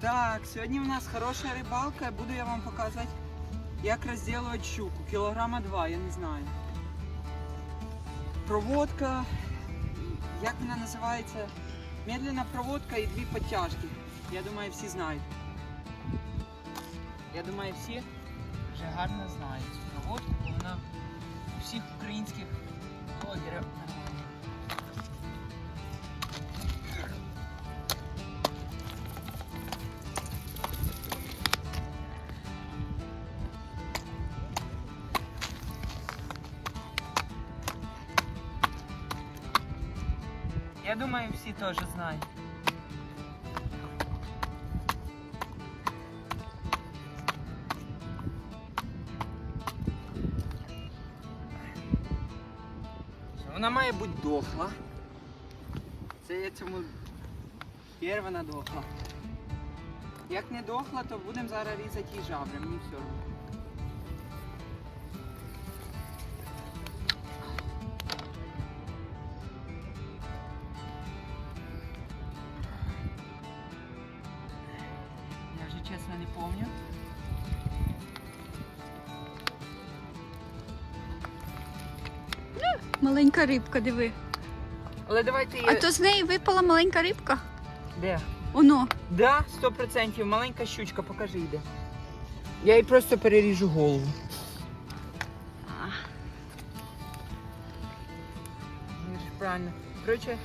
Так, сьогодні у нас хороша рибалка. Буду я вам показувати, як розділувати щуку. Кілограма два, я не знаю. Проводка, як вона називається? Медленна проводка і дві підтяжки. Я думаю, всі знають. Я думаю, всі вже гарно знають цю проводку, вона у всіх українських думаю, всі теж знають. Вона має бути дохла. Це я цьому вона дохла. Як не дохла, то будемо зараз різати її жабри, мені все одно. Чесно не пам'ятаю. Маленька рибка, диви. Але давайте А то з неї випала маленька рибка. Де? Оно. Да, 100%. Маленька щучка, покажи йде. Я їй просто переріжу голову. Ну, Правильно. Короче.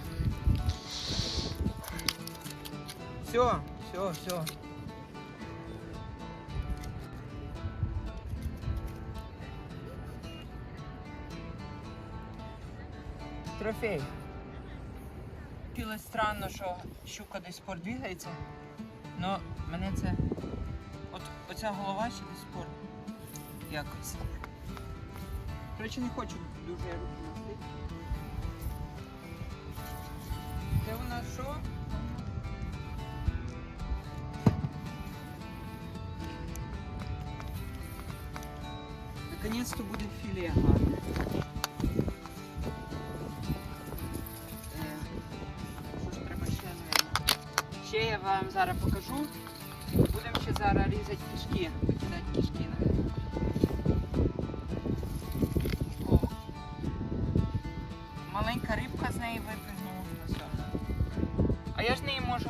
Все, все, все. Трофей. Тіло странно, що щука десь спор двигається. Но мене це. От оця голова ще до спор. Якось. Коротше, не хочу дуже руки носити. Це у нас що? Наконец-то буде філе гарне. Вам зараз покажу. Будемо ще зараз різати кишки. Викидати наверное. О. Маленька рибка з неї випрыгнула. А я ж неї можу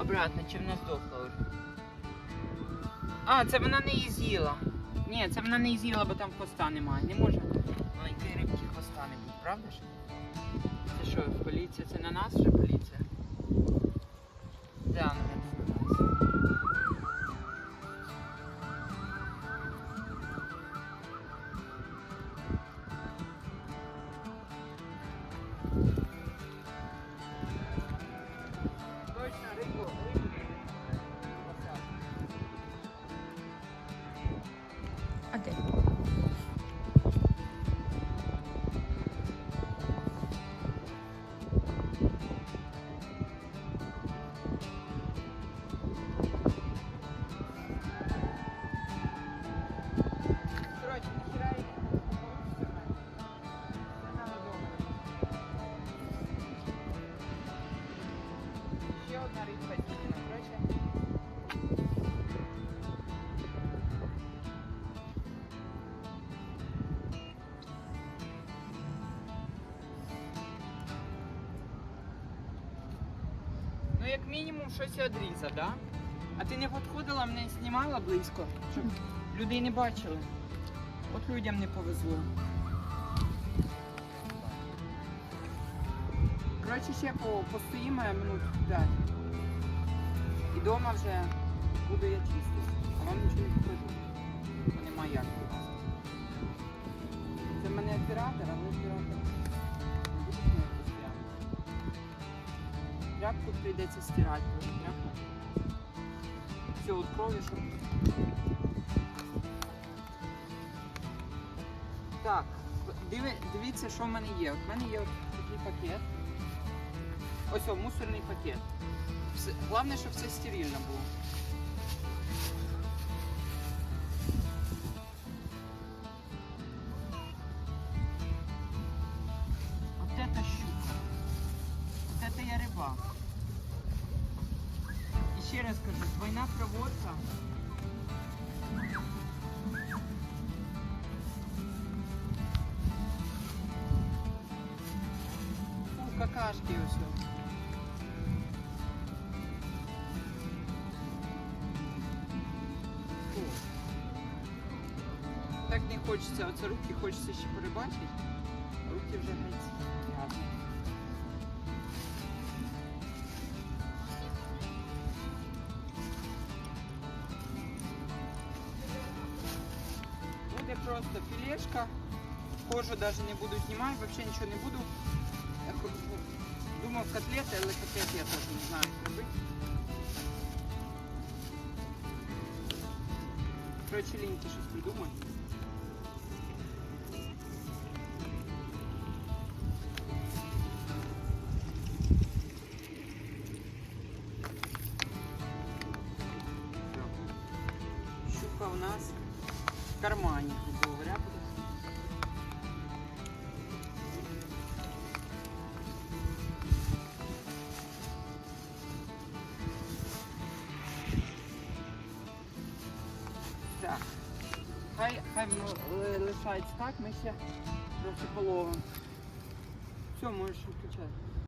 обратно, чи вона здохла вже. А, це вона не її з'їла. Ні, це вона не її з'їла, бо там хвоста немає. Не може маленької рибки хвоста не бути, правда ж? Це що, поліція? Це на нас вже поліція? Да, наверное, на мінімум, щось я одрізав, да? А ти не підходила, мене знімала близько, щоб людей не бачили. От людям не повезло. Коротше, ще по, постоїмо минут 5. І вдома вже буду я чистити. А вам нічого не покажу. Бо немає як. Це в мене оператор, а ви оператор. Тряпку прийдеться стирати. Тряпку. Все, от крові, щоб Так, диви, дивіться, що в мене є. В мене є от такий пакет. Ось о, мусорний пакет. Все, головне, щоб все стерильно було. Я рибак. І ще ще раз кажу, двойна проводка. Фу, какашки ось. Так не хочеться, оце руки хочеться ще перебачити. Руки вже геть просто філешка. Кожу даже не буду знімати, вообще нічого не буду. Я хо- Думав котлети, але котлети я теж не знаю, як робити. Короче, ліньки щось придумати. Щука у нас В кармане, грубо говоря. Так. Хай, хай воно лишається так, ми ще трохи половимо. Все, можеш виключати.